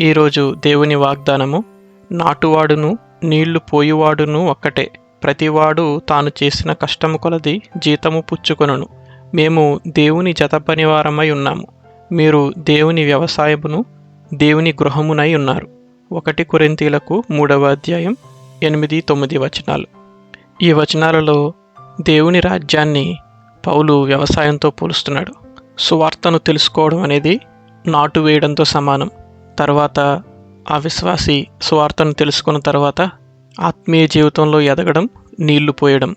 ఈరోజు దేవుని వాగ్దానము నాటువాడును నీళ్ళు పోయివాడును ఒక్కటే. ప్రతివాడు తాను చేసిన కష్టము కొలది జీతము పుచ్చుకొనును. మేము దేవుని జతపనివారమై ఉన్నాము. మీరు దేవుని వ్యవసాయమును దేవుని గృహమునై ఉన్నారు. ఒకటి కురింతీలకు మూడవ అధ్యాయం ఎనిమిది తొమ్మిది వచనాలు. ఈ వచనాలలో దేవుని రాజ్యాన్ని పౌలు వ్యవసాయంతో పోలుస్తున్నాడు. సువార్తను తెలుసుకోవడం అనేది నాటు వేయడంతో సమానం. తర్వాత ఆ విశ్వాసి తెలుసుకున్న తర్వాత ఆత్మీయ జీవితంలో ఎదగడం నీళ్ళు పోయడం.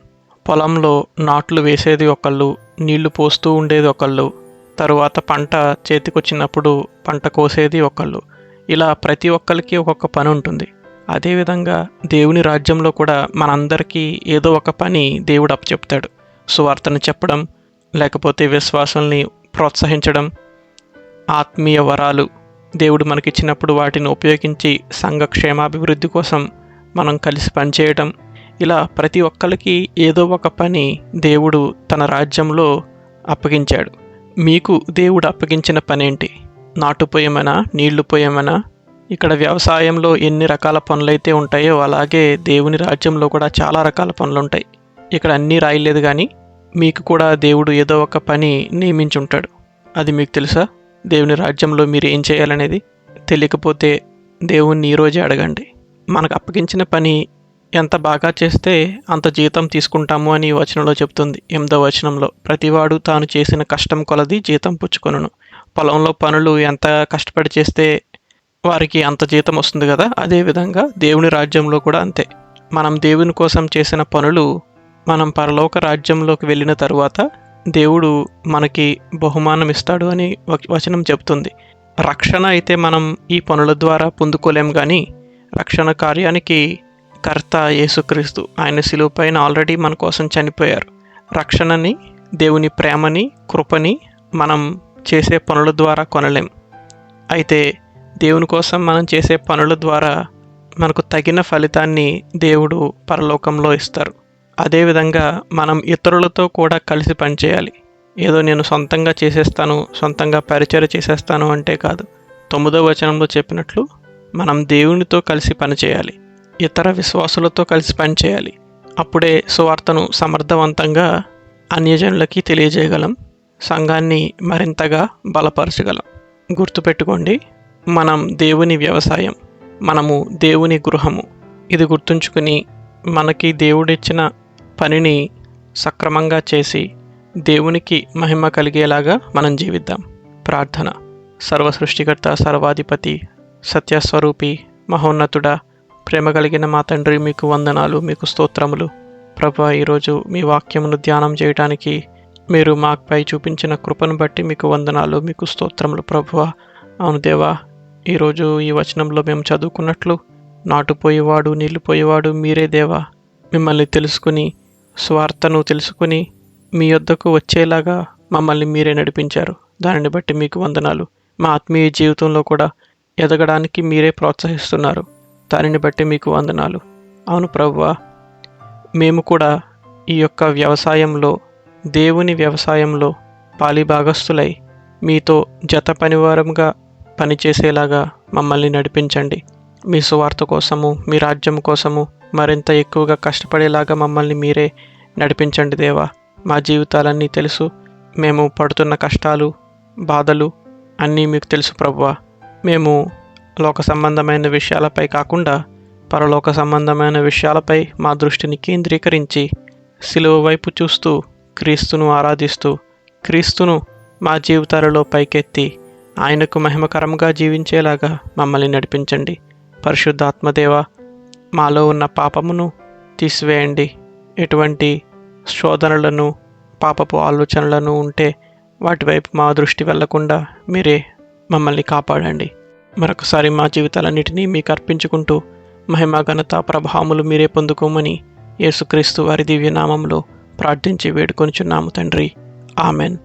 పొలంలో నాట్లు వేసేది ఒకళ్ళు నీళ్ళు పోస్తూ ఉండేది ఒకళ్ళు. తరువాత పంట చేతికొచ్చినప్పుడు పంట కోసేది ఒకళ్ళు. ఇలా ప్రతి ఒక్కరికి ఒక్కొక్క పని ఉంటుంది. అదేవిధంగా దేవుని రాజ్యంలో కూడా మనందరికీ ఏదో ఒక పని దేవుడు అప్పచెప్తాడు. సువార్తను చెప్పడం లేకపోతే విశ్వాసాల్ని ప్రోత్సహించడం ఆత్మీయ వరాలు దేవుడు మనకిచ్చినప్పుడు వాటిని ఉపయోగించి సంఘ క్షేమాభివృద్ధి కోసం మనం కలిసి పనిచేయటం. ఇలా ప్రతి ఒక్కరికి ఏదో ఒక పని దేవుడు తన రాజ్యంలో అప్పగించాడు. మీకు దేవుడు అప్పగించిన పని ఏంటి నాటు నీళ్ళు పోయమనా ఇక్కడ వ్యవసాయంలో ఎన్ని రకాల పనులైతే ఉంటాయో అలాగే దేవుని రాజ్యంలో కూడా చాలా రకాల పనులు ఉంటాయి ఇక్కడ అన్నీ రాయలేదు కానీ మీకు కూడా దేవుడు ఏదో ఒక పని నియమించి ఉంటాడు అది మీకు తెలుసా? దేవుని రాజ్యంలో మీరు ఏం చేయాలనేది తెలియకపోతే దేవుణ్ణి ఈరోజే అడగండి. మనకు అప్పగించిన పని ఎంత బాగా చేస్తే అంత జీతం తీసుకుంటాము అని వచనంలో చెప్తుంది. ఎనిమిదో వచనంలో ప్రతివాడు తాను చేసిన కష్టం కొలది జీతం పుచ్చుకొను పొలంలో పనులు ఎంత కష్టపడి చేస్తే వారికి అంత జీతం వస్తుంది కదా? అదేవిధంగా దేవుని రాజ్యంలో కూడా అంతే. మనం దేవుని కోసం చేసిన పనులు మనం పరలోక రాజ్యంలోకి వెళ్ళిన తరువాత దేవుడు మనకి బహుమానం ఇస్తాడు అని వచనం చెప్తుంది రక్షణ అయితే మనం ఈ పనుల ద్వారా పొందుకోలేం కానీ రక్షణ కార్యానికి కర్త యేసుక్రీస్తు ఆయన శిలువ పైన ఆల్రెడీ మన కోసం చనిపోయారు. రక్షణని దేవుని ప్రేమని కృపని మనం చేసే పనుల ద్వారా కొనలేం. అయితే దేవుని కోసం మనం చేసే పనుల ద్వారా మనకు తగిన ఫలితాన్ని దేవుడు పరలోకంలో ఇస్తారు. అదేవిధంగా మనం ఇతరులతో కూడా కలిసి పనిచేయాలి. ఏదో నేను సొంతంగా చేసేస్తాను సొంతంగా పరిచయం చేసేస్తాను అంటే కాదు. తొమ్మిదో వచనంలో చెప్పినట్లు మనం దేవునితో కలిసి పనిచేయాలి. ఇతర విశ్వాసులతో కలిసి పనిచేయాలి. అప్పుడే సువార్తను సమర్థవంతంగా అన్యజనులకి తెలియజేయగలం. సంఘాన్ని మరింతగా బలపరచగలం. గుర్తుపెట్టుకోండి మనం దేవుని వ్యవసాయం మనము దేవుని గృహము. ఇది గుర్తుంచుకుని మనకి దేవుడిచ్చిన పనిని సక్రమంగా చేసి దేవునికి మహిమ కలిగేలాగా మనం జీవిద్దాం. ప్రార్థన. సర్వ సృష్టికర్త సర్వాధిపతి సత్యస్వరూపి మహోన్నతుడ ప్రేమ కలిగిన మా తండ్రి మీకు వందనాలు మీకు స్తోత్రములు. ప్రభా ఈరోజు మీ వాక్యమును ధ్యానం చేయడానికి మీరు మాపై చూపించిన కృపను బట్టి మీకు వందనాలు మీకు స్తోత్రములు ప్రభువ అవును దేవా ఈరోజు ఈ వచనంలో మేము చదువుకున్నట్లు నాటుపోయేవాడు నీళ్ళు పోయేవాడు మీరే దేవా. మిమ్మల్ని తెలుసుకుని స్వార్థను తెలుసుకుని మీ యొద్దకు వచ్చేలాగా మమ్మల్ని మీరే నడిపించారు. దానిని బట్టి మీకు వందనాలు. మా ఆత్మీయ జీవితంలో కూడా ఎదగడానికి మీరే ప్రోత్సహిస్తున్నారు. దానిని బట్టి మీకు వందనాలు. అవును ప్రవ్వా మేము కూడా ఈ యొక్క వ్యవసాయంలో దేవుని వ్యవసాయంలో పాలిభాగస్తులై మీతో జత పనివారంగా పనిచేసేలాగా మమ్మల్ని నడిపించండి. మీ సువార్త కోసము మీ రాజ్యం కోసము మరింత ఎక్కువగా కష్టపడేలాగా మమ్మల్ని మీరే నడిపించండి దేవా. మా జీవితాలన్నీ తెలుసు. మేము పడుతున్న కష్టాలు బాధలు అన్నీ మీకు తెలుసు ప్రభువా. మేము లోక సంబంధమైన విషయాలపై కాకుండా పరలోక సంబంధమైన విషయాలపై మా దృష్టిని కేంద్రీకరించి సిలువ వైపు చూస్తూ క్రీస్తును ఆరాధిస్తూ క్రీస్తును మా జీవితాలలో పైకెత్తి ఆయనకు మహిమకరంగా జీవించేలాగా మమ్మల్ని నడిపించండి. పరిశుద్ధాత్మదేవ మాలో ఉన్న పాపమును తీసివేయండి. ఎటువంటి శోధనలను పాపపు ఆలోచనలను ఉంటే వాటి వైపు మా దృష్టి వెళ్ళకుండా మీరే మమ్మల్ని కాపాడండి. మరొకసారి మా జీవితాలన్నిటినీ మీకు అర్పించుకుంటూ మహిమ ఘనత ప్రభావములు మీరే పొందుకోమని యేసుక్రీస్తు వారి దివ్యనామంలో ప్రార్థించి వేడుకొనిచున్నాము తండ్రి. ఆమెన్.